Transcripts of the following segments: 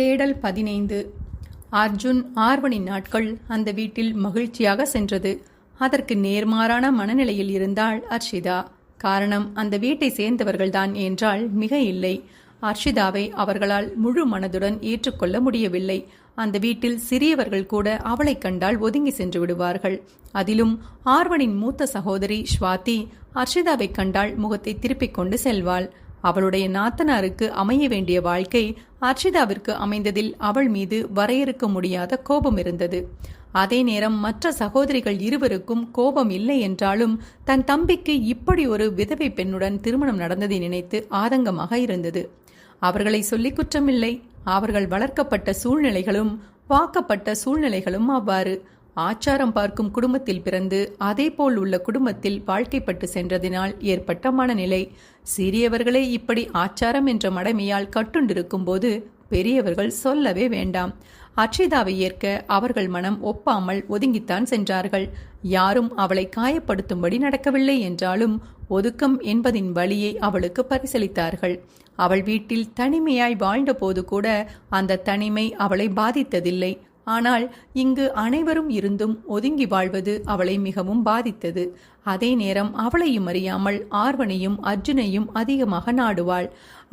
தேடல் பதினைந்து. அர்ஜுன் ஆர்வனின் நாட்கள் அந்த வீட்டில் மகிழ்ச்சியாக சென்றது. அதற்கு நேர்மாறான மனநிலையில் இருந்தாள் அர்ஷிதா. காரணம் அந்த வீட்டை சேர்ந்தவர்கள்தான் என்றால் மிக இல்லை. அர்ஷிதாவை அவர்களால் முழு மனதுடன் ஏற்றுக்கொள்ள முடியவில்லை. அந்த வீட்டில் சிறியவர்கள் கூட அவளை கண்டால் ஒதுங்கி சென்று விடுவார்கள். அதிலும் ஆர்வனின் மூத்த சகோதரி ஸ்வாதி அர்ஷிதாவை கண்டால் முகத்தை திருப்பிக் கொண்டு செல்வாள். அவளுடைய நாத்தனாருக்கு அமைய வேண்டிய வாழ்க்கை அர்ஷிதாவிற்கு அமைந்ததில் அவள் மீது வரையறுக்க முடியாத கோபம் இருந்தது. அதே நேரம் மற்ற சகோதரிகள் இருவருக்கும் கோபம் இல்லை என்றாலும் தன் தம்பிக்கு இப்படி ஒரு விதவை பெண்ணுடன் திருமணம் நடந்ததை நினைத்து ஆதங்கமாக இருந்தது. அவர்களை சொல்லி குற்றமில்லை. அவர்கள் வளர்க்கப்பட்ட சூழ்நிலைகளும் வாக்கப்பட்ட சூழ்நிலைகளும் அவ்வாறு. ஆச்சாரம் பார்க்கும் குடும்பத்தில் பிறந்து அதேபோல் உள்ள குடும்பத்தில் வாழ்க்கைப்பட்டு சென்றதினால் ஏற்பட்ட மனநிலை. சிறியவர்களே இப்படி ஆச்சாரம் என்ற மடமையால் கட்டுண்டிருக்கும் போது பெரியவர்கள் சொல்லவே வேண்டாம். அட்சிதாவை ஏற்க அவர்கள் மனம் ஒப்பாமல் ஒதுங்கித்தான் சென்றார்கள். யாரும் அவளை காயப்படுத்தும்படி நடக்கவில்லை என்றாலும் ஒதுக்கம் என்பதின் வழியை அவளுக்கு பரிசளித்தார்கள். அவள் வீட்டில் தனிமையாய் வாழ்ந்தபோது கூட அந்த தனிமை அவளை பாதித்ததில்லை. ஆனால் இங்கு அனைவரும் இருந்தும் ஒதுங்கி வாழ்வது அவளை மிகவும் பாதித்தது. அதே நேரம் அவளையும் அறியாமல் ஆர்வனையும் அர்ஜுனையும் அதிகமாக நாடுவாள்.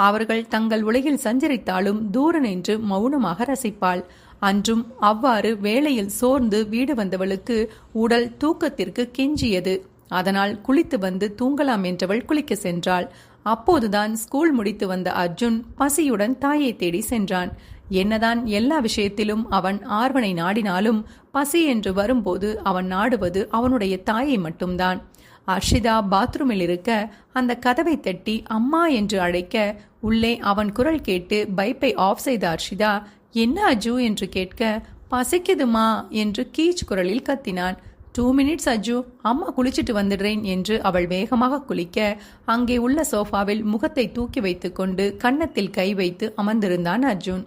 அவர்கள் தங்கள் உலகில் சஞ்சரித்தாலும் தூர நின்று மௌனமாக ரசிப்பாள். அன்றும் அவ்வாறு வேளையில் சோர்ந்து வீடு வந்தவளுக்கு உடல் தூக்கத்திற்கு கெஞ்சியது. அதனால் குளித்து வந்து தூங்கலாம் என்றவள் குளிக்க சென்றாள். அப்போதுதான் ஸ்கூல் முடித்து வந்த அர்ஜுன் பசியுடன் தாயை தேடி சென்றான். என்னதான் எல்லா விஷயத்திலும் அவன் ஆர்வனை நாடினாலும் பசி என்று வரும்போது அவன் நாடுவது அவனுடைய தாயை மட்டும்தான். அர்ஷிதா பாத்ரூமில் இருக்க அந்த கதவை தட்டி அம்மா என்று அழைக்க உள்ளே அவன் குரல் கேட்டு பைப்பை ஆஃப் செய்த அர்ஷிதா என்ன அஜு? என்று கேட்க பசிக்குதுமா? என்று கீச் குரலில் கத்தினான். Two minutes Aju. அம்மா குளிச்சிட்டு வந்துடுறேன் என்று அவள் வேகமாக குளிக்க அங்கே உள்ள சோஃபாவில் முகத்தை தூக்கி வைத்துக்கொண்டு கன்னத்தில் கை வைத்து அமர்ந்திருந்தான் அர்ஜுன்.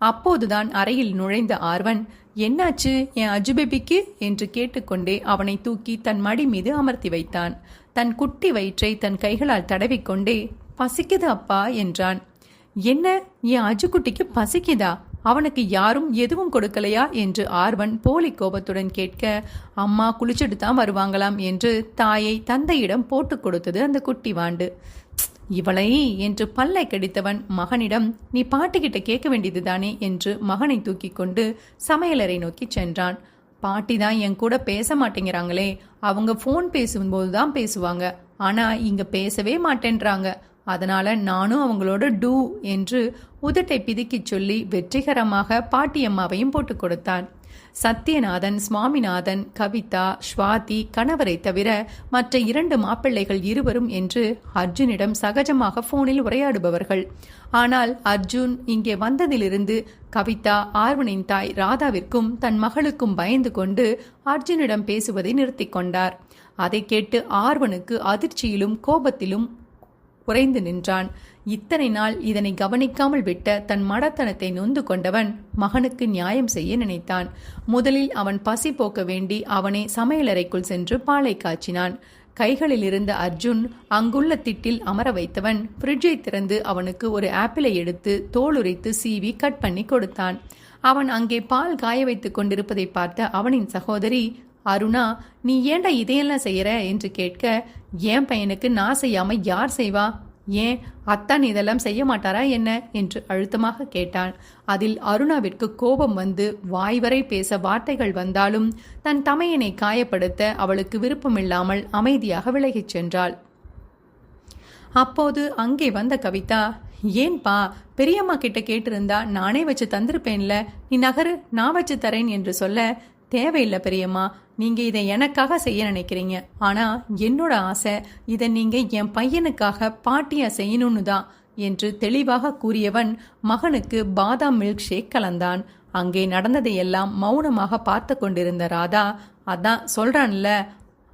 அப்போதுதான் அறையில் நுழைந்த ஆர்வன் என்னாச்சு? என் அஜுபேபிக்கு? என்று கேட்டுக்கொண்டே அவனை தூக்கி தன் மடி மீது அமர்த்தி வைத்தான். தன் குட்டி வயிற்றை தன் கைகளால் தடவிக்கொண்டே பசிக்குது அப்பா என்றான். என்ன? என் அஜுக்குட்டிக்கு பசிக்குதா? அவனுக்கு யாரும் எதுவும் கொடுக்கலையா? என்று ஆர்வன் போலி கோபத்துடன் கேட்க அம்மா குளிச்சுட்டு தான் வருவாங்களாம் என்று தாயை தந்தையிடம் போட்டு கொடுத்தது அந்த குட்டி வாண்டு. இவளை என்று பல்லை கடித்தவன் மகனிடம் நீ பாட்டிக்கிட்ட கேட்க வேண்டியதுதானே? என்று மகனை தூக்கி கொண்டு சமையலறை நோக்கி சென்றான். பாட்டி தான் என் கூட பேச மாட்டேங்கிறாங்களே அவங்க ஃபோன் பேசும்போது தான் பேசுவாங்க. ஆனா இங்க பேசவே மாட்டேன்றாங்க. அதனால நானும் அவங்களோட டூ என்று உதட்டை பிதுக்கிச் சொல்லி வெற்றிகரமாக பாட்டியம்மாவையும் போட்டு கொடுத்தான். சத்யநாதன் சுவாமிநாதன் கவிதா ஸ்வாதி கணவரை தவிர மற்ற இரண்டு மாப்பிள்ளைகள் இருவரும் என்று அர்ஜுனிடம் சகஜமாக போனில் உரையாடுபவர்கள். ஆனால் அர்ஜுன் இங்கே வந்ததிலிருந்து கவிதா ஆர்வனின் தாய் ராதாவிற்கும் தன் மகளுக்கும் பயந்து கொண்டு அர்ஜுனிடம் பேசுவதை நிறுத்தி கொண்டார். அதை கேட்டு ஆர்வனுக்கு அதிர்ச்சியிலும் கோபத்திலும் குறைந்து நின்றான். இத்தனை நாள் இதனை கவனிக்காமல் விட்ட தன் மடத்தனத்தை நொந்து கொண்டவன் மகனுக்கு நியாயம் செய்ய நினைத்தான். முதலில் அவன் பசி போக்க வேண்டி அவனை சமையலறைக்குள் சென்று பாலை காய்ச்சினான். கைகளில் இருந்த அர்ஜுன் அங்குள்ள திட்டில் அமர வைத்தவன் ஃப்ரிட்ஜை திறந்து அவனுக்கு ஒரு ஆப்பிளை எடுத்து தோலுரித்து சீவி கட் பண்ணி கொடுத்தான். அவன் அங்கே பால் காய வைத்துக் கொண்டிருப்பதை பார்த்த அவனின் சகோதரி அருணா நீ ஏண்டா இதையெல்லாம் செய்கிற என்று கேட்க என் பையனுக்கு நான் செய்யாமல் யார் செய்வா? ஏன் அத்தான் இதெல்லாம் செய்ய மாட்டாரா என்ன? என்று அழுத்தமாக கேட்டான் அதில் அருணாவிற்கு கோபம் வந்து வாய்வரை பேச வார்த்தைகள் வந்தாலும் தன் தமையனை காயப்படுத்த அவளுக்கு விருப்பமில்லாமல் அமைதியாக விலகிச் சென்றாள். அப்போது அங்கே வந்த கவிதா ஏன்பா பெரியம்மா கிட்ட கேட்டிருந்தா நானே வச்சு தந்திருப்பேன்ல. நீ நகரு நான் வச்சு தரேன் என்று சொல்ல தேவையில்லை பெரியம்மா. நீங்கள் இதை எனக்காக செய்ய நினைக்கிறீங்க. ஆனால் என்னோட ஆசை இதை நீங்கள் என் பையனுக்காக பாட்டியாக செய்யணும்னு தான் என்று தெளிவாக கூறியவன் மகனுக்கு பாதாம் மில்க் ஷேக் கலந்தான். அங்கே நடந்ததையெல்லாம் மௌனமாக பார்த்து கொண்டிருந்த ராதா அதான் சொல்கிறான்ல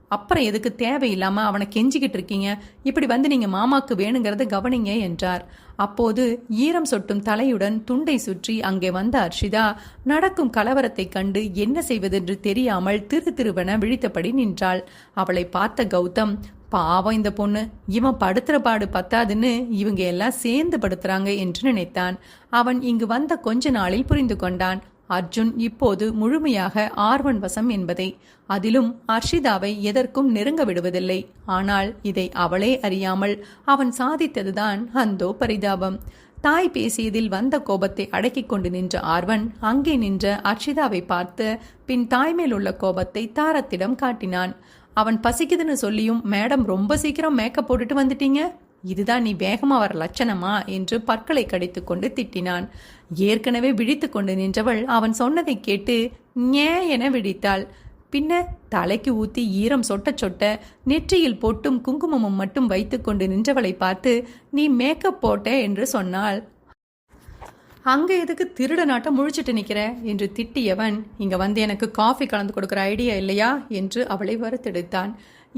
அப்புறம் எதுக்கு தேவையில்லாமல் அவனை கெஞ்சிக்கிட்டு இருக்கீங்க? இப்படி வந்து நீங்கள் மாமாக்கு வேணுங்கிறத கவனிங்க என்றார். அப்போது ஈரம் சொட்டும் தலையுடன் துண்டை சுற்றி அங்கே வந்த அர்ஷிதா நடக்கும் கலவரத்தைக் கண்டு என்ன செய்வதென்று தெரியாமல் திரு திருவென விழித்தபடி நின்றாள். அவளை பார்த்த கௌதம் பாவம் இந்த பொண்ணு இவன் படுத்துற பாடு பத்தாதுன்னு இவங்க எல்லாம் சேர்ந்து படுத்துறாங்க என்று நினைத்தான். அவன் இங்கு வந்த கொஞ்ச நாளில் புரிந்து கொண்டான். அர்ஜுன் இப்போது முழுமையாக ஆர்வன் வசம் என்பதை அதிலும் அர்ஷிதாவை எதற்கும் நெருங்க விடுவதில்லை. ஆனால் இதை அவளே அறியாமல் அவன் சாதித்ததுதான் அந்தோ பரிதாபம். தாய் பேசியதில் வந்த கோபத்தை அடக்கிக் கொண்டு நின்ற ஆர்வன் அங்கே நின்ற அர்ஷிதாவை பார்த்து பின் தாய்மேல் உள்ள கோபத்தை தாரத்திடம் காட்டினான். அவன் பசிக்குதுன்னு சொல்லியும் மேடம் ரொம்ப சீக்கிரம் மேக்கப் போட்டுட்டு வந்துட்டீங்க? இதுதான் நீ வேகமா வர லட்சணமா என்று பற்களை கடித்து கொண்டு திட்டினான். ஏற்கனவே விழித்து கொண்டு நின்றவள் அவன் சொன்னதை கேட்டு ஞே என விழித்தாள். பின்ன தலைக்கு ஊத்தி ஈரம் சொட்ட சொட்ட நெற்றியில் பொட்டும் குங்குமமும் மட்டும் வைத்துக்கொண்டு நின்றவளை பார்த்து நீ மேக்கப் போட்ட என்று சொன்னாள். அங்க எதுக்கு திருட நாட்டம் முழிச்சிட்டு நிக்கிற? என்று திட்டியவன் இங்க வந்து எனக்கு காஃபி கலந்து கொடுக்குற ஐடியா இல்லையா? என்று அவளை வறுத்தெடுத்தான்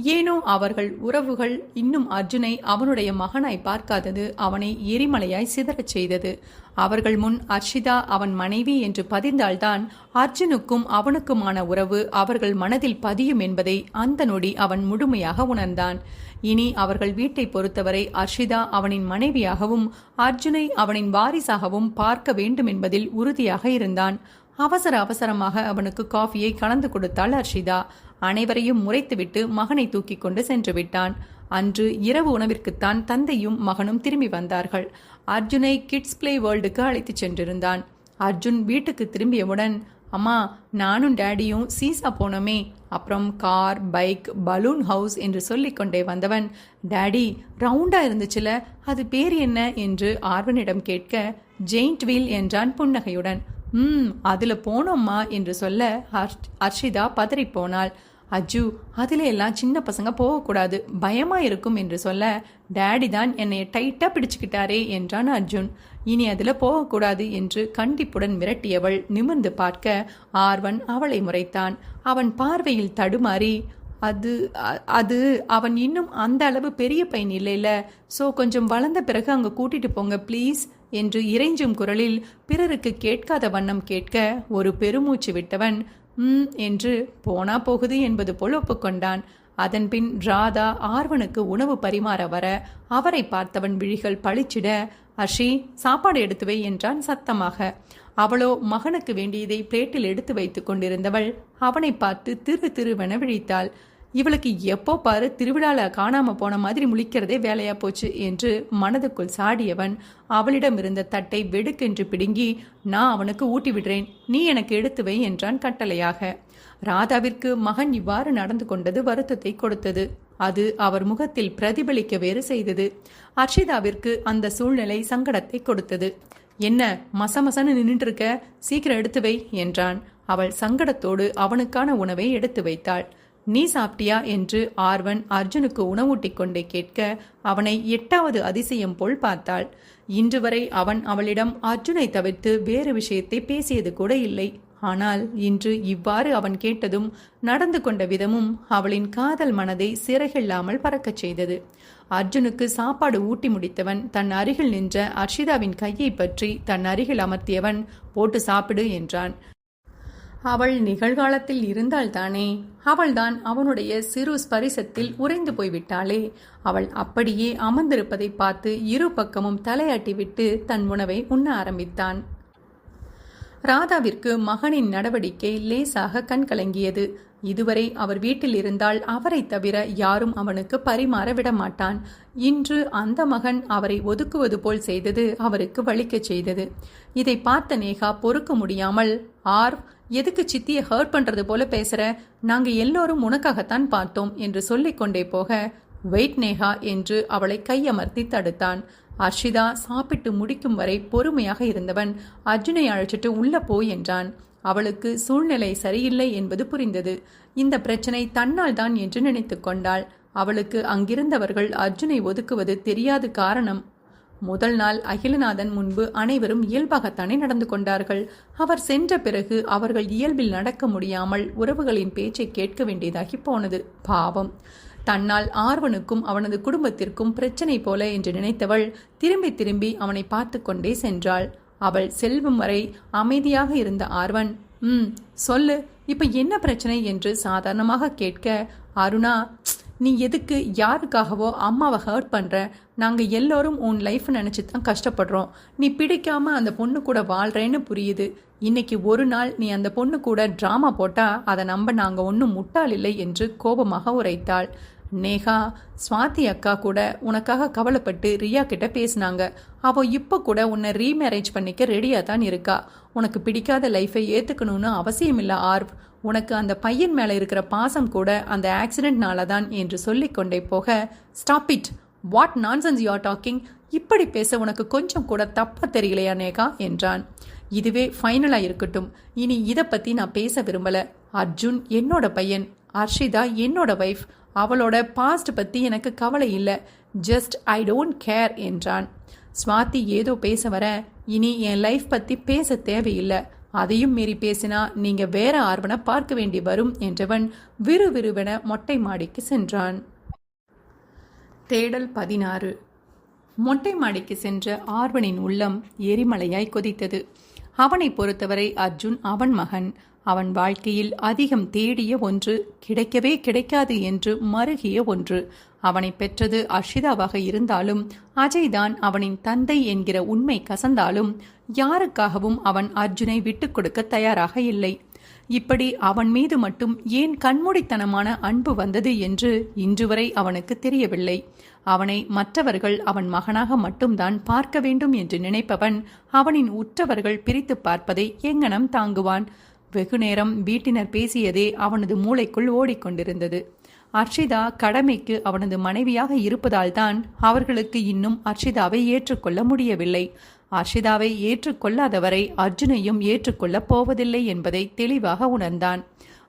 ஏனோ அவர்கள் உறவுகள் இன்னும் அர்ஜுனை அவனுடைய மகனாய் பார்க்காதது அவனை எரிமலையாய் சிதறச் செய்தது. அவர்கள் முன் அர்ஷிதா அவன் மனைவி என்று பதிந்தால்தான் அர்ஜுனுக்கும் அவனுக்குமான உறவு அவர்கள் மனதில் பதியும் என்பதை அந்த நொடி அவன் முழுமையாக உணர்ந்தான். இனி அவர்கள் வீட்டை பொறுத்தவரை அர்ஷிதா அவனின் மனைவியாகவும் அர்ஜுனை அவனின் வாரிசாகவும் பார்க்க வேண்டும் என்பதில் உறுதியாக இருந்தான். அவசர அவசரமாக அவனுக்கு காஃபியை கலந்து கொடுத்தாள் அர்ஷிதா. அனைவரையும் முறைத்துவிட்டு மகனை தூக்கி கொண்டு சென்று விட்டான். அன்று இரவு உணவிற்குத்தான் தந்தையும் மகனும் திரும்பி வந்தார்கள். அர்ஜுனை கிட்ஸ் பிளே வேர்ல்டுக்கு அழைத்துச் சென்றிருந்தான். அர்ஜுன் வீட்டுக்கு திரும்பியவுடன் அம்மா நானும் டேடியும் சீசா போனோமே. அப்புறம் கார் பைக் பலூன் ஹவுஸ் என்று சொல்லிக்கொண்டே வந்தவன் டேடி ரவுண்டா இருந்துச்சுல அது பேர் என்ன? என்று ஆர்வனிடம் கேட்க ஜெயிண்ட் வீல் என்றான் புன்னகையுடன். ம் அதுல போனோம்மா என்று சொல்ல ஹர்ஷ் ஹர்ஷிதா பதறிப்போனாள் அஜு அதில் எல்லாம் சின்ன பசங்க போகக்கூடாது. பயமாக இருக்கும் என்று சொல்ல டேடி தான் என்னை டைட்டாக பிடிச்சுக்கிட்டாரே என்றான் அர்ஜுன். இனி அதில் போகக்கூடாது என்று கண்டிப்புடன் மிரட்டியவள் நிமிர்ந்து பார்க்க ஆர்வன் அவளை முறைத்தான். அவன் பார்வையில் தடுமாறி அது அது அவன் இன்னும் அந்த அளவு பெரிய பையன் இல்லைல்ல ஸோ கொஞ்சம் வளர்ந்த பிறகு அங்கே கூட்டிட்டு போங்க ப்ளீஸ் என்று இறைஞ்சும் குரலில் பிறருக்கு கேட்காத வண்ணம் கேட்க ஒரு பெருமூச்சு விட்டவன் ம் என்று போனா போகுது என்பது போல் ஒப்புக்கொண்டான். அதன்பின் ராதா ஆர்வனுக்கு உணவு பரிமாற வர அவரை பார்த்தவன் விழிகள் பளிச்சிட அஷி சாப்பாடு எடுத்து வை என்றான் சத்தமாக. அவளோ மகனுக்கு வேண்டியதை பிளேட்டில் எடுத்து வைத்துக் கொண்டிருந்தவள். அவனை பார்த்து திரு திருவென விழித்தாள். இவளுக்கு எப்போ பாரு திருவிழாவில் காணாமல் போன மாதிரி முழிக்கிறதே வேலையா போச்சு என்று மனதுக்குள் சாடியவன் அவளிடம் இருந்த தட்டை வெடுக்கென்று பிடுங்கி நான் அவனுக்கு ஊட்டி விடுறேன். நீ எனக்கு எடுத்து வை என்றான் கட்டளையாக. ராதாவிற்கு மகன் இவ்வாறு நடந்து கொண்டது வருத்தத்தை கொடுத்தது. அது அவர் முகத்தில் பிரதிபலிக்க வேறு செய்தது. அர்ஷிதாவிற்கு அந்த சூழ்நிலை சங்கடத்தை கொடுத்தது. என்ன மசமசன்னு நின்றுட்டு இருக்க சீக்கிரம் எடுத்து வை என்றான். அவள் சங்கடத்தோடு அவனுக்கான உணவை எடுத்து வைத்தாள். நீ சாப்பிட்டியா என்று ஆர்வன் அர்ஜுனுக்கு உணவூட்டிக் கொண்டே கேட்க அவனை எட்டாவது அதிசயம் போல் பார்த்தாள். இன்று வரை அவன் அவளிடம் அர்ஜுனை தவிர்த்து வேறு விஷயத்தை பேசியது கூட இல்லை. ஆனால் இன்று இவ்வாறு அவன் கேட்டதும் நடந்து கொண்ட விதமும் அவளின் காதல் மனதை சிறகில்லாமல் பறக்கச் செய்தது. அர்ஜுனுக்கு சாப்பாடு ஊட்டி முடித்தவன் தன் அருகில் நின்ற அர்ஷிதாவின் கையை பற்றி தன் அருகில் அமர்த்தியவன் போட்டு சாப்பிடு என்றான். அவள் நிகழ்காலத்தில் இருந்தால்தானே? அவள்தான் அவனுடைய சிறு ஸ்பரிசத்தில் உறைந்து போய்விட்டாளே. அவள் அப்படியே அமர்ந்திருப்பதை பார்த்து இரு பக்கமும் தலையாட்டிவிட்டு தன் உணவை உண்ண ஆரம்பித்தான். ராதாவிற்கு மகனின் நடவடிக்கை லேசாக கண்கலங்கியது இதுவரை அவர் வீட்டில் இருந்தால் அவரை தவிர யாரும் அவனுக்கு பரிமாற விடமாட்டான். இன்று அந்த மகன் அவரை ஒதுக்குவது போல் செய்தது அவருக்கு வலிக்கச் செய்தது. இதை பார்த்த நேகா பொறுக்க முடியாமல் ஆர் எதுக்கு சித்தியை ஹர்ட் பண்றது போல பேசுற? நாங்க எல்லோரும் உனக்காகத்தான் பார்த்தோம் என்று சொல்லிக்கொண்டே போக வெயிட் நேஹா என்று அவளை கையமர்த்தி தடுத்தான். அர்ஷிதா சாப்பிட்டு முடிக்கும் வரை பொறுமையாக இருந்தவன். அர்ஜுனை அழைச்சிட்டு உள்ள போ என்றான். அவளுக்கு சூழ்நிலை சரியில்லை என்பது புரிந்தது. இந்த பிரச்சனை தன்னால் தான் என்று நினைத்து கொண்டாள். அவளுக்கு அங்கிருந்தவர்கள் அர்ஜுனை ஒதுக்குவது தெரியாது காரணம் முதல் நாள் அகிலநாதன் முன்பு அனைவரும் இயல்பாகத்தானே நடந்து கொண்டார்கள். அவர் சென்ற பிறகு அவர்கள் இயல்பில் நடக்க முடியாமல் உறவுகளின் பேச்சை கேட்க வேண்டியதாகி போனது. பாவம். தன்னால் ஆர்வனுக்கும் அவனது குடும்பத்திற்கும் பிரச்சனை போல என்று நினைத்தவள் திரும்பி திரும்பி அவனை பார்த்து கொண்டே சென்றாள். அவள் செல்வும் வரை அமைதியாக இருந்த ஆர்வன் ம் சொல்லு. இப்ப என்ன பிரச்சனை? என்று சாதாரணமாக கேட்க அருணா நீ எதுக்கு யாருக்காகவோ அம்மாவை ஹர்ட் பண்ணுற நாங்கள் எல்லோரும் உன் லைஃப் நினச்சி தான் கஷ்டப்படுறோம். நீ பிடிக்காம அந்த பொண்ணு கூட வாழ்கிறேன்னு புரியுது. இன்னைக்கு ஒரு நாள் நீ அந்த பொண்ணு கூட ட்ராமா போட்டால் அதை நம்ப நாங்கள் ஒன்றும் முட்டாள் இல்லை என்று கோபமாக உரைத்தாள். நேஹா சுவாதி அக்கா கூட உனக்காக கவலைப்பட்டு ரியா கிட்ட பேசினாங்க. அவள் இப்போ கூட உன்னை ரீமேரேஜ் பண்ணிக்க ரெடியாக தான் இருக்கா. உனக்கு பிடிக்காத லைஃபை ஏற்றுக்கணும்னு அவசியம் இல்லை ஆர்வ். உனக்கு அந்த பையன் மேலே இருக்கிற பாசம் கூட அந்த ஆக்சிடென்ட்னால தான் என்று சொல்லிக்கொண்டே போக stop it what nonsense you are talking இப்படி பேச உனக்கு கொஞ்சம் கூட தப்பா தெரியலையா நேகா? என்றான். இதுவே ஃபைனலாக இருக்கட்டும். இனி இதை பற்றி நான் பேச விரும்பலை. அர்ஜுன் என்னோட பையன். அர்ஷிதா என்னோட ஒய்ஃப் அவளோட பாஸ்ட் பற்றி எனக்கு கவலை இல்லை. ஜஸ்ட் ஐ டோன்ட் கேர் என்றான். ஸ்வாதி ஏதோ பேச வர இனி என் லைஃப் பற்றி பேச தேவையில்லை. அதையும் மீறி பேசினா நீங்கள் வேற ஆர்வனை பார்க்க வேண்டி வரும் என்றவன் விறுவிறுவென மொட்டை மாடிக்கு சென்றான். தேடல் பதினாறு. மொட்டை மாடிக்கு சென்ற ஆர்வனின் உள்ளம் எரிமலையாய் கொதித்தது. அவனை பொறுத்தவரை அர்ஜுன் அவன் மகன். அவன் வாழ்க்கையில் அதிகம் தேடிய ஒன்று கிடைக்கவே கிடைக்காது என்று மருகிய ஒன்று. அவனை பெற்றது அர்ஷிதாவாக இருந்தாலும் அஜய்தான் அவனின் தந்தை என்கிற உண்மை கசந்தாலும் யாருக்காகவும் அவன் அர்ஜுனை விட்டுக் கொடுக்க தயாராக இல்லை. இப்படி அவன் மீது மட்டும் ஏன் கண்மூடித்தனமான அன்பு வந்தது என்று இன்று வரை அவனுக்கு தெரியவில்லை. அவனை மற்றவர்கள் அவன் மகனாக மட்டும்தான் பார்க்க வேண்டும் என்று நினைப்பவன் அவனின் உற்றவர்கள் பிரித்து பார்ப்பதை எங்கனம் தாங்குவான். வெகுநேரம் வீட்டினர் பேசியதே அவனது மூளைக்குள் ஓடிக்கொண்டிருந்தது. அர்ஷிதா கடமைக்கு அவனது மனைவியாக இருப்பதால்தான் அவர்களுக்கு இன்னும் அர்ஷிதாவை ஏற்றுக்கொள்ள முடியவில்லை. அர்ஷிதாவை ஏற்றுக்கொள்ளாதவரை அர்ஜுனையும் ஏற்றுக்கொள்ளப் போவதில்லை என்பதை தெளிவாக உணர்ந்தான்.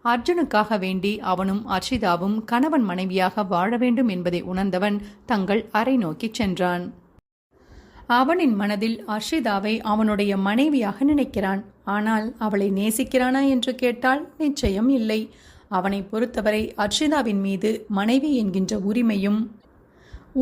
அர்ஜுனுக்காக வேண்டி அவனும் அர்ஷிதாவும் கணவன் மனைவியாக வாழ வேண்டும் என்பதை உணர்ந்தவன் தங்கள் அறை நோக்கிச் சென்றான். அவனின் மனதில் அர்ஷிதாவை அவனுடைய மனைவியாக நினைக்கிறான். ஆனால் அவளை நேசிக்கிறானா என்று கேட்டால் நிச்சயம் இல்லை. அவனை பொறுத்தவரை அர்ஷிதாவின் மீது மனைவி என்கின்ற உரிமையும்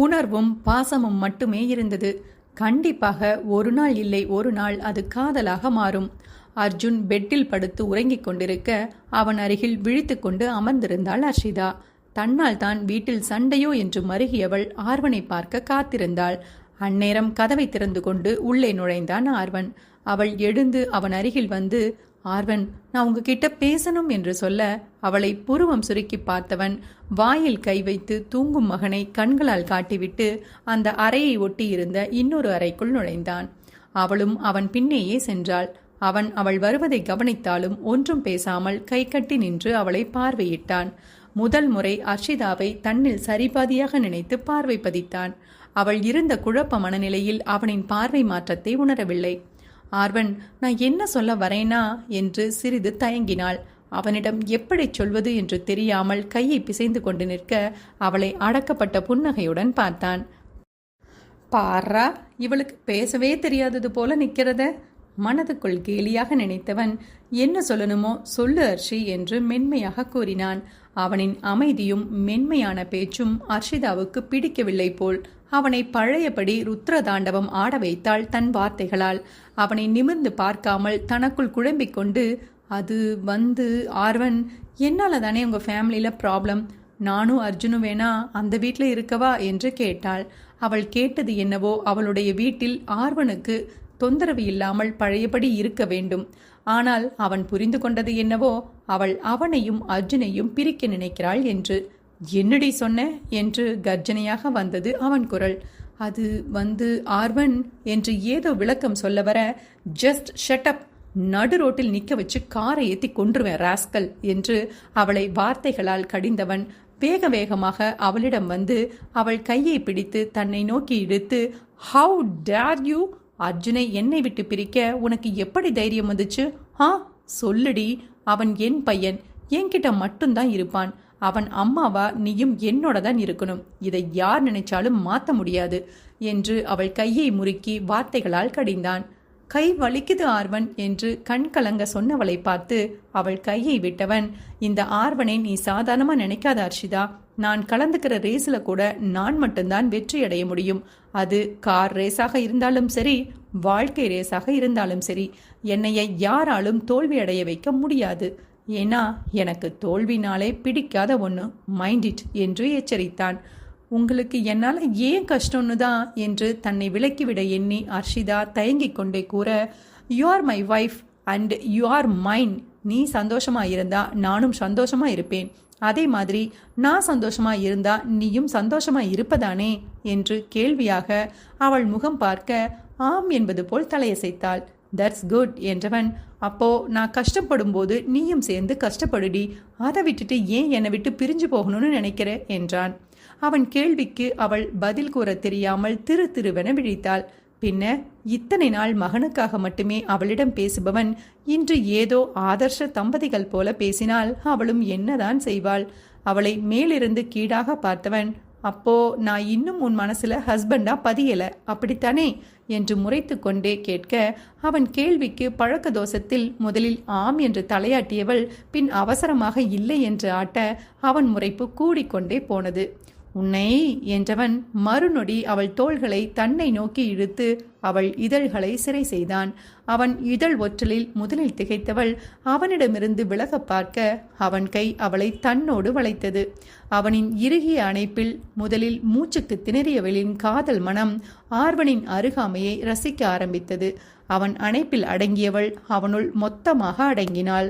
உணர்வும் பாசமும் மட்டுமே இருந்தது. கண்டிப்பாக ஒரு நாள் இல்லை ஒரு நாள் அது காதலாக மாறும். அர்ஜுன் பெட்டில் படுத்து உறங்கிக் கொண்டிருக்க அவன் அருகில் விழித்து கொண்டு அமர்ந்திருந்தாள் அர்ஷிதா. தன்னால் தான் வீட்டில் சண்டையோ என்று மருகியவள் ஆர்வனை பார்க்க காத்திருந்தாள். அந்நேரம் கதவை திறந்து கொண்டு உள்ளே நுழைந்தான் ஆர்வன். அவள் எழுந்து அவன் அருகில் வந்து ஆர்வன் நான் உங்ககிட்ட பேசணும் என்று சொல்ல அவளை புருவம் சுருக்கி பார்த்தவன் வாயில் கை வைத்து தூங்கும் மகனை கண்களால் காட்டிவிட்டு அந்த அறையை ஒட்டியிருந்த இன்னொரு அறைக்குள் நுழைந்தான். அவளும் அவன் பின்னேயே சென்றாள். அவன் அவள் வருவதை கவனித்தாலும் ஒன்றும் பேசாமல் கை கட்டி நின்று அவளை பார்வையிட்டான். முதல் முறை அர்ஷிதாவை தன்னில் சரிபாதியாக நினைத்து பார்வை பதித்தான். அவள் இருந்த குழப்ப மனநிலையில் அவனின் பார்வை மாற்றத்தை உணரவில்லை. ஆர்வன் நான் என்ன சொல்ல வரேனா? என்று சிறிது தயங்கினாள். அவனிடம் எப்படி சொல்வது? என்று தெரியாமல் கையை பிசைந்து கொண்டு நிற்க அவளை அடக்கப்பட்ட புன்னகையுடன் பார்த்தான். பாரா இவளுக்கு பேசவே தெரியாதது போல நிற்கிறத? மனதுக்குள் கேலியாக நினைத்தவன் என்ன சொல்லணுமோ சொல்லு அர்ஷி என்று மென்மையாக கூறினான். அவனின் அமைதியும் மென்மையான பேச்சும் அர்ஷிதாவுக்கு பிடிக்கவில்லை போல் அவனை பழையபடி ருத்ர தாண்டவம் ஆட வைத்தாள் தன் வார்த்தைகளால். அவனை நிமிர்ந்து பார்க்காமல் தனக்குள் குழம்பிக் கொண்டு அது வந்து ஆர்வன் என்னால் தானே உங்கள் ஃபேமிலியில் ப்ராப்ளம்? நானும் அர்ஜுனும் வேணா அந்த வீட்டில் இருக்கவா? என்று கேட்டாள். அவள் கேட்டது என்னவோ அவளுடைய வீட்டில் ஆர்வனுக்கு தொந்தரவு இல்லாமல் பழையபடி இருக்க வேண்டும். ஆனால் அவன் புரிந்து கொண்டது என்னவோ அவள் அவனையும் அர்ஜுனையும் பிரிக்க நினைக்கிறாள் என்று. என்னடி சொன்ன? என்று கர்ஜனையாக வந்தது அவன் குரல். அது வந்து ஆர்வன் என்று ஏதோ விளக்கம் சொல்ல வர ஜஸ்ட் ஷட்டப் நடு ரோட்டில் நிற்க வச்சு காரை ஏற்றி கொன்றுவேன் ராஸ்கல் என்று அவளை வார்த்தைகளால் கடிந்தவன். வேக வேகமாக அவளிடம் வந்து அவள் கையை பிடித்து தன்னை நோக்கி இழுத்து ஹவு டேர் யூ அர்ஜுனை என்னை விட்டு பிரிக்க உனக்கு எப்படி தைரியம் வந்துச்சு? ஆ சொல்லுடி. அவன் என் பையன். என்கிட்ட மட்டும்தான் இருப்பான். அவன் அம்மாவா நீயும் என்னோட தான் இருக்கணும். இதை யார் நினைச்சாலும் மாற்ற முடியாது என்று அவள் கையை முறுக்கி வார்த்தைகளால் கடிந்தான். கை வலிக்குது ஆர்வன் என்று கண் கலங்க சொன்னவளை பார்த்து அவள் கையை விட்டவன் இந்த ஆர்வனை நீ சாதாரணமா நினைக்காத அர்ஷிதா நான் கலந்துக்கிற ரேஸில் கூட நான் மட்டும்தான் வெற்றி அடைய முடியும். அது கார் ரேஸாக இருந்தாலும் சரி வாழ்க்கை ரேஸாக இருந்தாலும் சரி. என்னையை யாராலும் தோல்வி அடைய வைக்க முடியாது. ஏன்னா எனக்கு தோல்வினாலே பிடிக்காத ஒன்று மைண்ட் இட் என்று எச்சரித்தான். உங்களுக்கு என்னால் ஏன் கஷ்டம்னு தான் என்று தன்னை விலக்கிவிட எண்ணி அர்ஷிதா தயங்கிக் கொண்டே கூற you are my wife and you are mine நீ சந்தோஷமா இருந்தா நானும் சந்தோஷமாக இருப்பேன். அதே மாதிரி நான் சந்தோஷமா இருந்தா நீயும் சந்தோஷமாக இருப்பதானே? என்று கேள்வியாக அவள் முகம் பார்க்க ஆம் என்பது போல் தலையசைத்தாள். தட்ஸ் குட் என்றவன் அப்போ நான் கஷ்டப்படும் போது நீயும் சேர்ந்து கஷ்டப்படுடி. அதை விட்டுட்டு ஏன் என்னை விட்டு பிரிஞ்சு போகணும்னு நினைக்கிற? என்றான். அவன் கேள்விக்கு அவள் பதில் கூற தெரியாமல் திரு திருவென விழித்தாள். பின்ன இத்தனை நாள் மகனுக்காக மட்டுமே அவளிடம் பேசுபவன். இன்று ஏதோ ஆதர்ஷ தம்பதிகள் போல பேசினால் அவளும் என்னதான் செய்வாள்? அவளை மேலிருந்து கீழாக பார்த்தவன் அப்போ நான் இன்னும் உன் மனசில் ஹஸ்பண்டாக பதியலை. அப்படித்தானே? என்று முறைத்து கொண்டே கேட்க அவன் கேள்விக்கு பழக்க தோஷத்தில் முதலில் ஆம் என்று தலையாட்டியவள் பின் அவசரமாக இல்லை என்று ஆட்ட அவன் முறைப்பு கூடிக்கொண்டே போனது. உன்னை என்றவன் மறுநொடி அவள் தோள்களை தன்னை நோக்கி இழுத்து அவள் இதழ்களை சிறை செய்தான். அவன் இதழ் ஒற்றலில் முதலில் திகைத்தவள் அவனிடமிருந்து விலக பார்க்க அவன் கை அவளை தன்னோடு வளைத்தது. அவனின் இறுகிய அணைப்பில் முதலில் மூச்சுக்கு திணறியவளின் காதல் மனம் ஆர்வனின் அருகாமையை ரசிக்க ஆரம்பித்தது. அவன் அணைப்பில் அடங்கியவள் அவனுள் மொத்தமாக அடங்கினாள்.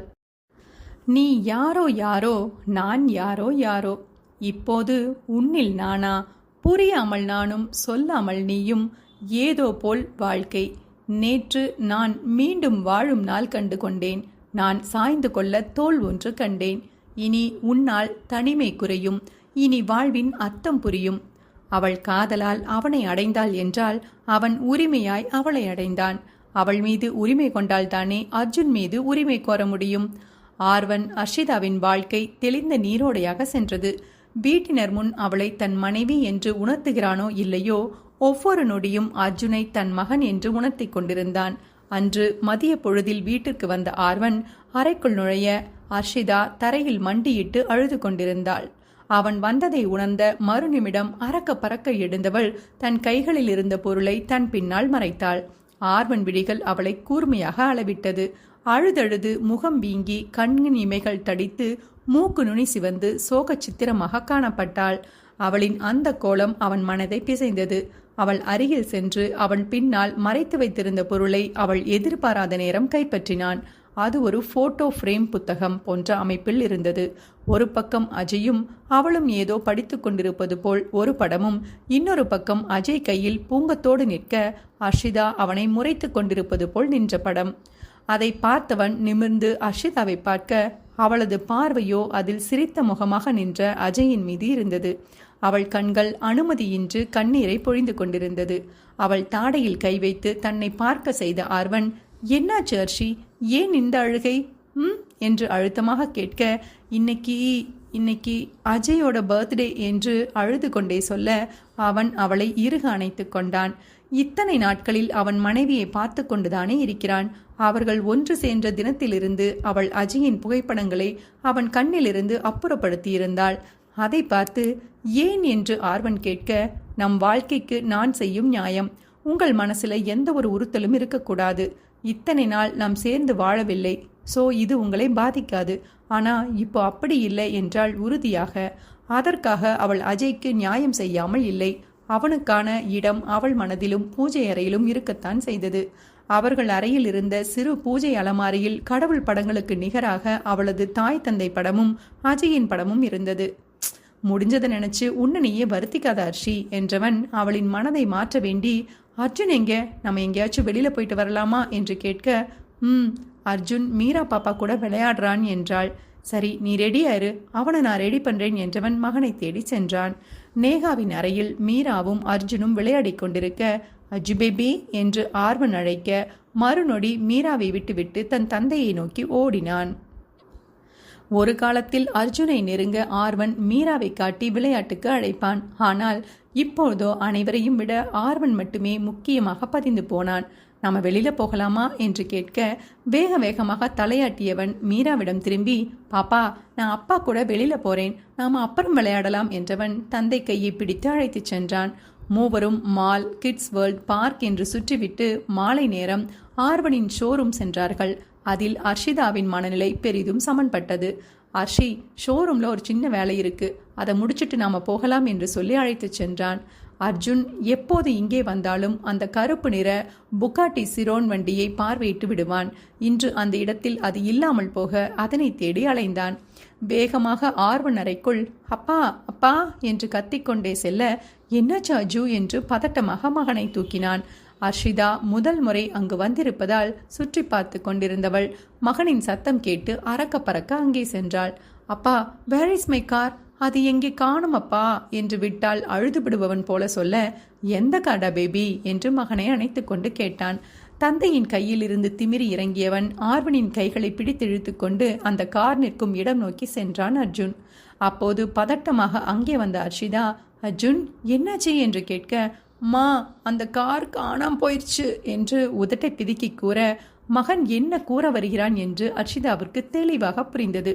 நீ யாரோ யாரோ நான் யாரோ யாரோ இப்போது உன்னில் நானா? புரியாமல் நானும் சொல்லாமல் நீயும் ஏதோ போல் வாழ்க்கை. நேற்று நான் மீண்டும் வாழும் நாள் கண்டு கொண்டேன். நான் சாய்ந்து கொள்ள தோல் ஒன்று கண்டேன். இனி உன்னால் தனிமை குறையும். இனி வாழ்வின் அர்த்தம் புரியும். அவள் காதலால் அவனை அடைந்தாள் என்றால் அவன் உரிமையாய் அவளை அடைந்தான். அவள் மீது உரிமை கொண்டால்தானே அர்ஜுன் மீது உரிமை கோர முடியும். ஆர்வன் அர்ஷிதாவின் வாழ்க்கை தெளிந்த நீரோடையாக சென்றது. வீட்டினர் முன் அவளை தன் மனைவி என்று உணர்த்துகிறானோ இல்லையோ ஒவ்வொரு நொடியும் அர்ஜுனை தன் மகன் என்று உணர்த்திக் கொண்டிருந்தான். அன்று மதிய பொழுதில் வீட்டிற்கு வந்த ஆர்வன் அறைக்குள் நுழைய அர்ஷிதா தரையில் மண்டியிட்டு அழுது கொண்டிருந்தாள். அவன் வந்ததை உணர்ந்த மறுநிமிடம் அறக்க பறக்க எழுந்தவள் தன் கைகளில் இருந்த பொருளை தன் பின்னால் மறைத்தாள். ஆர்வன் விழிகள் அவளை கூர்மையாக அளவிட்டது. அழுதழுது முகம் வீங்கி கண்ணின் இமைகள் தடித்து மூக்கு நுனி சிவந்து சோக சித்திரமாக காணப்பட்டாள். அவளின் அந்த கோலம் அவன் மனதை பிசைந்தது. அவள் அருகில் சென்று அவன் பின்னால் மறைத்து வைத்திருந்த பொருளை அவள் எதிர்பாராத நேரம் கைப்பற்றினான். அது ஒரு போட்டோ ஃப்ரேம் புத்தகம் போன்ற அமைப்பில் இருந்தது. ஒரு பக்கம் அஜயும் அவளும் ஏதோ படித்து கொண்டிருப்பது போல் ஒரு படமும் இன்னொரு பக்கம் அஜய் கையில் பூங்கத்தோடு நிற்க அர்ஷிதா அவனை முறைத்து கொண்டிருப்பது போல் நின்ற படம். அதை பார்த்தவன் நிமிர்ந்து அர்ஷிதாவை பார்க்க அவளது பார்வையோ அதில் சிரித்த முகமாக நின்ற அஜயின் மீது இருந்தது. அவள் கண்கள் அனுமதியின்றி கண்ணீரை பொழிந்து கொண்டிருந்தது. அவள் தாடையில் கை வைத்து தன்னை பார்க்க செய்த ஆர்வன் என்னாச்சு அர்ஷி ஏன் இந்த அழுகை? ம்? என்று அழுத்தமாக கேட்க இன்னைக்கு இன்னைக்கு அஜயோட பர்த்டே என்று அழுது கொண்டே சொல்ல அவன் அவளை இறுக அணைத்து கொண்டான். இத்தனை நாட்களில் அவன் மனைவியை பார்த்து கொண்டுதானே இருக்கிறான். அவர்கள் ஒன்று சேர்ந்த தினத்திலிருந்து அவள் அஜயின் புகைப்படங்களை அவன் கண்ணிலிருந்து அப்புறப்படுத்தியிருந்தாள். அதை பார்த்து ஏன்? என்று ஆர்வன் கேட்க நம் வாழ்க்கைக்கு நான் செய்யும் நியாயம். உங்கள் மனசுல எந்த ஒரு உறுத்தலும் இருக்கக்கூடாது. இத்தனை நாள் நாம் சேர்ந்து வாழவில்லை. சோ இது உங்களை பாதிக்காது. ஆனா இப்போ அப்படி இல்லை என்றால் உறுதியாக. அதற்காக அவள் அஜய்க்கு நியாயம் செய்யாமல் இல்லை. அவனுக்கான இடம் அவள் மனதிலும் பூஜை அறையிலும் இருக்கத்தான் செய்தது. அவர்கள் அறையில் இருந்த சிறு பூஜை அலமாரியில் கடவுள் படங்களுக்கு நிகராக அவளது தாய் தந்தை படமும் அஜயின் படமும் இருந்தது. முடிஞ்சதை நினைச்சு உன்னை நீயே வருத்திக்காத அர்ஷி என்றவன் அவளின் மனதை மாற்ற வேண்டி அர்ஜுன் எங்க? நம்ம எங்கேயாச்சும் வெளியில போயிட்டு வரலாமா? என்று கேட்க ம் அர்ஜுன் மீரா பாப்பா கூட விளையாடுறான் என்றாள். சரி நீ ரெடியாயிரு அவனை நான் ரெடி பண்றேன் என்றவன் மகனை தேடி சென்றான். நேகாவின் அறையில் மீராவும் அர்ஜுனும் விளையாடிக் கொண்டிருக்க அஜு பேபி என்று ஆர்வன் அழைக்க மறுநொடி மீராவை விட்டுவிட்டு தன் தந்தையை நோக்கி ஓடினான். ஒரு காலத்தில் அர்ஜுனை நெருங்க ஆர்வன் மீராவை காட்டி விளையாட்டுக்கு அழைப்பான். ஆனால் இப்போதோ அனைவரையும் விட ஆர்வன் மட்டுமே முக்கியமாக பதிந்து போனான். நாம வெளியில போகலாமா என்று கேட்க வேக வேகமாக தலையாட்டியவன் மீராவிடம் திரும்பி பாப்பா நான் அப்பா கூட வெளியில போறேன். நாம அப்புறம் விளையாடலாம் என்றவன் தந்தை கையை பிடித்து அழைத்துச் சென்றான். மூவரும் மால் கிட்ஸ் வேர்ல்ட் பார்க் என்று சுற்றிவிட்டு மாலை நேரம் ஆர்வனின் ஷோரூம் சென்றார்கள். அதில் அர்ஷிதாவின் மனநிலை பெரிதும் சமன்பட்டது. அர்ஷி ஷோரூம்ல ஒரு சின்ன வேலை இருக்கு. அதை முடிச்சிட்டு நாம போகலாம் என்று சொல்லி அழைத்துச் சென்றான். அர்ஜுன் எப்போது இங்கே வந்தாலும் அந்த கருப்பு நிற புகாட்டி சிரோன் வண்டியை பார்வையிட்டு விடுவான். இன்று அந்த இடத்தில் அது இல்லாமல் போக அதனை தேடி அலைந்தான். வேகமாக ஆர்வன் அறைக்குள் அப்பா அப்பா என்று கத்திக்கொண்டே செல்ல என்னாச்சு அஜு? என்று பதட்டமாக மகனை தூக்கினான். அர்ஷிதா முதல் முறை அங்கு வந்திருப்பதால் சுற்றி பார்த்து கொண்டிருந்தவள் மகனின் சத்தம் கேட்டு அறக்க பறக்க அங்கே சென்றாள். அப்பா வேர் இஸ் மை கார் அது எங்கே காணும் அப்பா என்று விட்டால் அழுதுபிடுபவன் போல சொல்ல எந்த காடா பேபி? என்று மகனை அணைத்து கொண்டு கேட்டான். தந்தையின் கையில் இருந்து திமிரி இறங்கியவன் ஆர்வனின் கைகளை பிடித்திழுத்து கொண்டு அந்த கார் நிற்கும் இடம் நோக்கி சென்றான் அர்ஜுன். அப்போது பதட்டமாக அங்கே வந்த அர்ஷிதா அர்ஜுன் என்னாச்சு? என்று கேட்க மா அந்த கார் காணாம போயிடுச்சு என்று உதட்டை பிதுக்கி கூற மகன் என்ன கூற வருகிறான்? என்று அர்ஷிதாவிற்கு தெளிவாக புரிந்தது.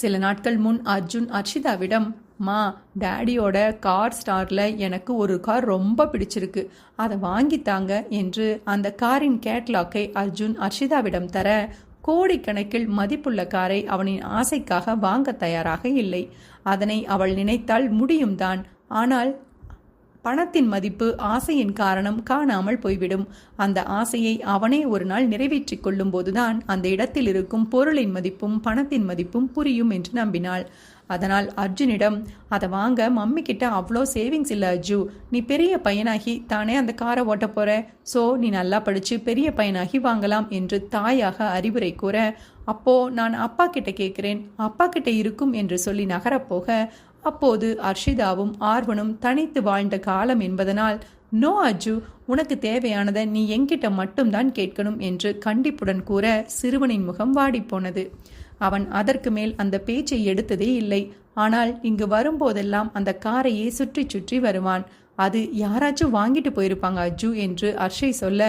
சில நாட்கள் முன் அர்ஜுன் அர்ஷிதாவிடம் மா டேடியோட கார் ஸ்டாரில் எனக்கு ஒரு கார் ரொம்ப பிடிச்சிருக்கு. அதை வாங்கித்தாங்க என்று அந்த காரின் கேட்லாக்கை அர்ஜுன் அர்ஷிதாவிடம் தர கோடிக்கணக்கில் மதிப்புள்ள காரை அவனின் ஆசைக்காக வாங்க தயாராக இல்லை. அதனை அவள் நினைத்தால் முடியும் தான் ஆனால் பணத்தின் மதிப்பு ஆசையின் காரணம் காணாமல் போய்விடும். அந்த ஆசையை அவனே ஒரு நாள் நிறைவேற்றிக் கொள்ளும் போதுதான் அந்த இடத்தில் இருக்கும் பொருளின் மதிப்பும் பணத்தின் மதிப்பும் புரியும் என்று நம்பினாள். அதனால் அர்ஜுனிடம் அதை வாங்க மம்மி கிட்ட அவ்வளோ சேவிங்ஸ் இல்லை அர்ஜு. நீ பெரிய பையனாகி தானே அந்த காரை ஓட்ட போற? ஸோ நீ நல்லா படிச்சு பெரிய பையனாகி வாங்கலாம் என்று தாயாக அறிவுரை கூற அப்போ நான் அப்பா கிட்ட கேட்கிறேன். அப்பா கிட்ட இருக்கும் என்று சொல்லி நகரப்போக அப்போது அர்ஷிதாவும் ஆர்வனும் தனித்து வாழ்ந்த காலம் என்பதனால் நோ அஜு உனக்கு தேவையானதை நீ என்கிட்ட மட்டும்தான் கேட்கணும் என்று கண்டிப்புடன் கூற சிறுவனின் முகம் வாடிப்போனது அவன் அதற்கு மேல் அந்த பேச்சை எடுத்ததே இல்லை. ஆனால் இங்கு வரும்போதெல்லாம் அந்த காரையே சுற்றி சுற்றி வருவான். அது யாராச்சும் வாங்கிட்டு போயிருப்பாங்க அஜு என்று அர்ஷை சொல்ல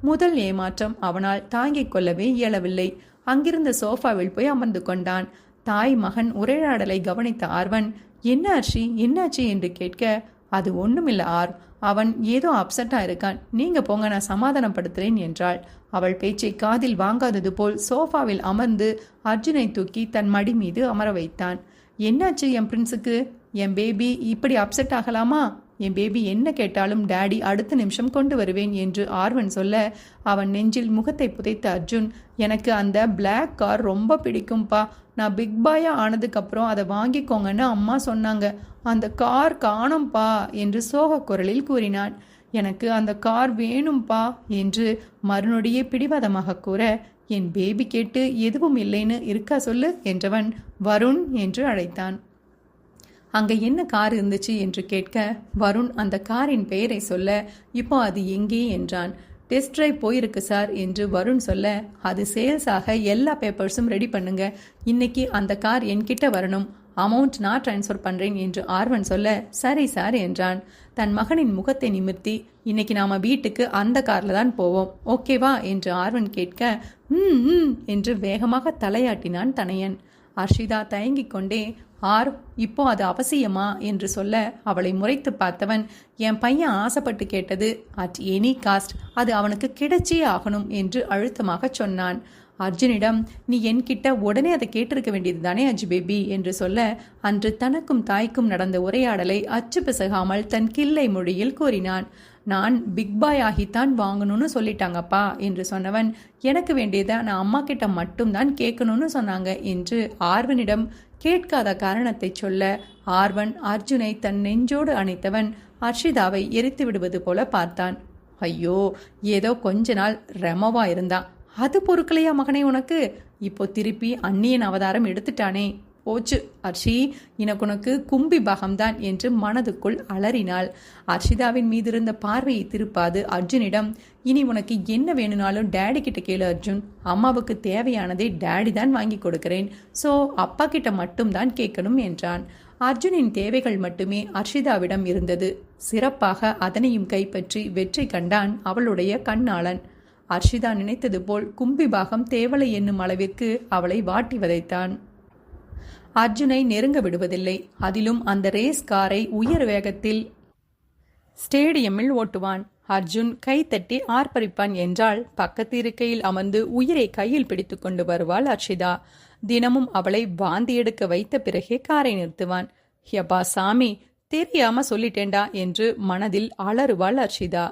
முதல் ஏமாற்றம் அவனால் தாங்கிக் கொள்ளவே இயலவில்லை. அங்கிருந்த சோஃபாவில் போய் அமர்ந்து கொண்டான். தாய் மகன் உரையாடலை கவனித்த ஆர்வன் என்ன அர்ஷி என்னாச்சு? என்று கேட்க அது ஒன்றுமில்லை ஆர். அவன் ஏதோ அப்செட்டாக இருக்கான். நீங்கள் போங்க நான் சமாதானப்படுத்துறேன் என்றாள். அவள் பேச்சை காதில் வாங்காதது போல் சோஃபாவில் அமர்ந்து அர்ஜுனை தூக்கி தன் மடி மீது அமர வைத்தான். என்னாச்சு என் பிரின்ஸுக்கு என் பேபி இப்படி அப்செட் ஆகலாமா? என் பேபி என்ன கேட்டாலும் டேடி அடுத்த நிமிஷம் கொண்டு வருவேன் என்று ஆர்வன் சொல்ல அவன் நெஞ்சில் முகத்தை புதைத்த அர்ஜுன் எனக்கு அந்த பிளாக் கார் ரொம்ப பிடிக்கும்பா. நான் பிக் பாயா ஆனதுக்கப்புறம் அதை வாங்கிக்கோங்கன்னு அம்மா சொன்னாங்க. அந்த கார் காணும்பா என்று சோக குரலில் கூறினான் எனக்கு அந்த கார் வேணும்பா என்று மறுநொடியே பிடிவாதமாக கூற என் பேபி கேட்டு எதுவும் இல்லைன்னு இருக்கா சொல்லு என்றவன் வருண் என்று அழைத்தான். அங்கே என்ன கார் இருந்துச்சு என்று கேட்க வருண் அந்த காரின் பெயரை சொல்ல இப்போ அது எங்கே? என்றான். டெஸ்ட் ட்ரைவ் போயிருக்கு சார் என்று வருண் சொல்ல அது சேல்ஸாக எல்லா பேப்பர்ஸும் ரெடி பண்ணுங்க. இன்னைக்கு அந்த கார் என்கிட்ட வரணும். அமௌண்ட் நான் டிரான்ஸ்ஃபர் பண்ணுறேன் என்று ஆர்வன் சொல்ல சரி சார் என்றான். தன் மகனின் முகத்தை நிமிர்த்தி இன்னைக்கு நாம் வீட்டுக்கு அந்த காரில் தான் போவோம். ஓகேவா? என்று ஆர்வன் கேட்க ம் ம் என்று வேகமாக தலையாட்டினான் தனையன். அர்ஷிதா தயங்கிக் கொண்டே ஆர் இப்போ அது அவசியமா? என்று சொல்ல அவளை முறைத்து பார்த்தவன் என் பையன் ஆசைப்பட்டு கேட்டது அட் எனி காஸ்ட் அது அவனுக்கு கிடைச்சே ஆகணும் என்று அழுத்தமாக சொன்னான். அர்ஜுனிடம் நீ என்கிட்ட உடனே அதை கேட்டிருக்க வேண்டியது தானே அஜு பேபி? என்று சொல்ல அன்று தனக்கும் தாய்க்கும் நடந்த உரையாடலை அச்சு பிசகாமல் தன் கிள்ளை மொழியில் கூறினான். நான் பிக் பாய் ஆகித்தான் வாங்கணும்னு சொல்லிட்டாங்கப்பா என்று சொன்னவன் எனக்கு வேண்டியதை நான் அம்மா கிட்ட மட்டும்தான் கேட்கணும்னு சொன்னாங்க என்று ஆர்வனிடம் கேட்காத காரணத்தை சொல்ல ஆர்வன் அர்ஜுனை தன் நெஞ்சோடு அணைத்தவன் அர்ஷிதாவை எரித்து விடுவது போல பார்த்தான். ஐயோ ஏதோ கொஞ்ச நாள் ரெமவா இருந்தான். அது பொறுக்கலையா மகனே உனக்கு? இப்போ திருப்பி அந்நியன் அவதாரம் எடுத்துட்டானே. போச்சு. அர்ஷி எனக்கு உனக்கு கும்பி பகம்தான் என்று மனதுக்குள் அலறினாள். அர்ஷிதாவின் மீது இருந்த பார்வையை திருப்பாது அர்ஜுனிடம் இனி உனக்கு என்ன வேணும்னாலும் டேடி கிட்ட கேளு அர்ஜுன். அம்மாவுக்கு தேவையானதை டேடி தான் வாங்கி கொடுக்கிறேன். ஸோ அப்பா கிட்ட மட்டும்தான் கேட்கணும் என்றான். அர்ஜுனின் தேவைகள் மட்டுமே அர்ஷிதாவிடம் இருந்தது. சிறப்பாக அதனையும் கைப்பற்றி வெற்றி கண்டான் அவளுடைய கண்ணாளன். அர்ஷிதா நினைத்தது போல் கும்பிபாகம் தேவலை என்னும் அளவிற்கு அவளை வாட்டி வதைத்தான். அர்ஜுனை நெருங்க விடுவதில்லை. அதிலும் அந்த ரேஸ் காரை உயர் வேகத்தில் ஸ்டேடியமில் ஓட்டுவான். அர்ஜுன் கை தட்டி ஆர்ப்பரிப்பான் என்றால் பக்கத்து இருக்கையில் அமர்ந்து உயிரை கையில் பிடித்து கொண்டு வருவாள் அர்ஷிதா. தினமும் அவளை வாந்தி எடுக்க வைத்த பிறகே காரை நிறுத்துவான். யப்பா சாமி தெரியாம சொல்லிட்டேண்டா என்று மனதில் அலறுவாள் அர்ஷிதா.